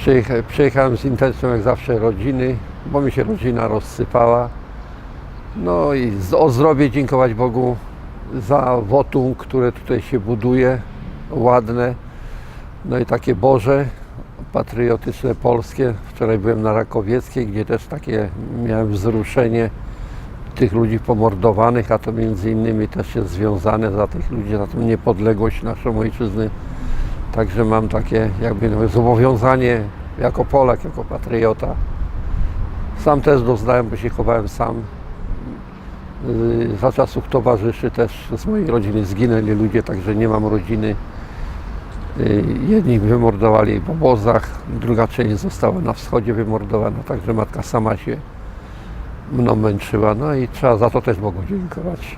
Przyjecha, przyjechałem z intencją jak zawsze rodziny, bo mi się rodzina rozsypała. No i o zdrowie dziękować Bogu za wotum, które tutaj się buduje, ładne. No i takie Boże, patriotyczne, polskie. Wczoraj byłem na Rakowieckiej, gdzie też takie miałem wzruszenie tych ludzi pomordowanych, a to między innymi też jest związane za tych ludzi, za tą niepodległość naszą ojczyzny. Także mam takie jakby zobowiązanie jako Polak, jako patriota. Sam też doznałem, bo się chowałem sam. Yy, Za czasów towarzyszy też z mojej rodziny zginęli ludzie, także nie mam rodziny. Yy, Jedni wymordowali w obozach, druga część została na wschodzie wymordowana, także matka sama się mną męczyła. No i trzeba za to też Bogu dziękować.